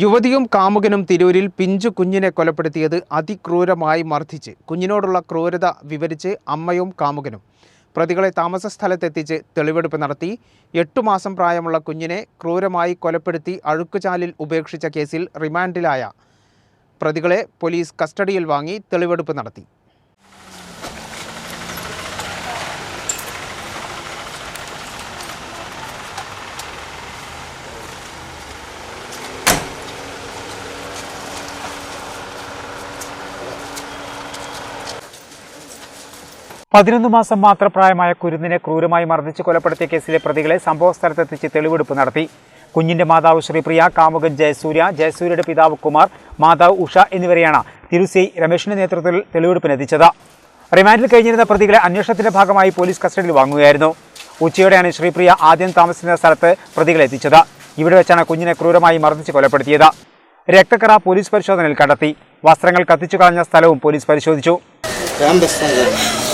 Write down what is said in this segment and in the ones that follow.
യുവതിയും കാമുകനും തിരൂരിൽ പിഞ്ചു കുഞ്ഞിനെ കൊലപ്പെടുത്തിയത് അതിക്രൂരമായി മർദ്ദിച്ച്. കുഞ്ഞിനോടുള്ള ക്രൂരത വിവരിച്ച് അമ്മയും കാമുകനും. പ്രതികളെ താമസ സ്ഥലത്തെത്തിച്ച് തെളിവെടുപ്പ് നടത്തി. എട്ടു മാസം പ്രായമുള്ള കുഞ്ഞിനെ ക്രൂരമായി കൊലപ്പെടുത്തി അഴുക്കുചാലിൽ ഉപേക്ഷിച്ച കേസിൽ റിമാൻഡിലായ പ്രതികളെ പോലീസ് കസ്റ്റഡിയിൽ വാങ്ങി തെളിവെടുപ്പ് നടത്തി. പതിനൊന്ന് മാസം മാത്രം പ്രായമായ കുരുന്നിനെ ക്രൂരമായി മർദ്ദിച്ച് കൊലപ്പെടുത്തിയ കേസിലെ പ്രതികളെ സംഭവ സ്ഥലത്തെത്തിച്ച് തെളിവെടുപ്പ് നടത്തി. കുഞ്ഞിന്റെ മാതാവ് ശ്രീപ്രിയ കാമുകൻ ജയസൂര്യ ജയസൂര്യയുടെ പിതാവ് കുമാർ മാതാവ് ഉഷ എന്നിവരെയാണ് തിരുസി രമേശിന്റെ നേതൃത്വത്തിൽ തെളിവെടുപ്പിനെത്തിച്ചത് റിമാൻഡിൽ കഴിഞ്ഞിരുന്ന പ്രതികളെ അന്വേഷണത്തിന്റെ ഭാഗമായി പോലീസ് കസ്റ്റഡിയിൽ വാങ്ങുകയായിരുന്നു. ഉച്ചയോടെയാണ് ശ്രീപ്രിയ ആദ്യം താമസിക്കുന്ന സ്ഥലത്ത് പ്രതികളെ എത്തിച്ചത്. ഇവിടെ വെച്ചാണ് കുഞ്ഞിനെ ക്രൂരമായി മർദ്ദിച്ച് കൊലപ്പെടുത്തിയത്. രക്തക്കറ പോലീസ് പരിശോധനയിൽ കണ്ടെത്തി. വസ്ത്രങ്ങൾ കത്തിച്ചു കളഞ്ഞ സ്ഥലവും പോലീസ് പരിശോധിച്ചു.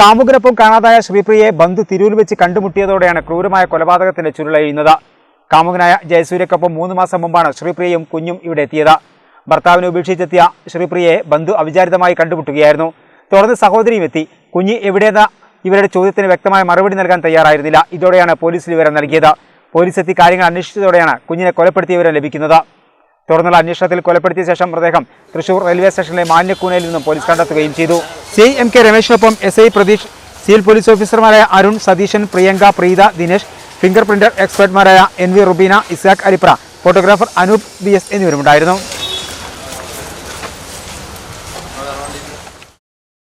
കാമുകനൊപ്പം കാണാതായ ശ്രീപ്രിയെ ബന്ധു തിരൂരിൽ വെച്ച് കണ്ടുമുട്ടിയതോടെയാണ് ക്രൂരമായ കൊലപാതകത്തിന്റെ ചുരുളഴിയുന്നത് കാമുകനായ ജയസൂര്യക്കൊപ്പം മൂന്ന് മാസം മുമ്പാണ് ശ്രീപ്രിയയും കുഞ്ഞും ഇവിടെ എത്തിയത്. ഭർത്താവിനെ ഉപേക്ഷിച്ചെത്തിയ ശ്രീപ്രിയയെ ബന്ധു അവിചാരിതമായി കണ്ടുമുട്ടുകയായിരുന്നു. തുടർന്ന് സഹോദരിയും എത്തി. കുഞ്ഞ് എവിടെയെന്ന ഇവരുടെ ചോദ്യത്തിന് വ്യക്തമായ മറുപടി നൽകാൻ തയ്യാറായിരുന്നില്ല. ഇതോടെയാണ് പോലീസിൽ വിവരം നൽകിയത്. പോലീസ് എത്തി കാര്യങ്ങൾ അന്വേഷിച്ചതോടെയാണ് കുഞ്ഞിനെ കൊലപ്പെടുത്തിയവരെ ലഭിക്കുന്നത്. തുടർന്നുള്ള അന്വേഷണത്തിൽ കൊലപ്പെടുത്തിയ ശേഷം മൃതദേഹം തൃശൂർ റെയിൽവേ സ്റ്റേഷനിലെ മാലിന്യക്കൂനയിൽ നിന്നും പോലീസ് കണ്ടെത്തുകയും ചെയ്തു. C M K രമേശിനൊപ്പം S I Pratheesh civil police ഓഫീസർമാരായ Arun Satheesan Priyanka Preetha Dinesh finger printer എക്സ്പെർട്ട്മാരായ N V Rubeena Isaq Aripra photographer Anoop B S എന്നിവരുമുണ്ടായിരുന്നു.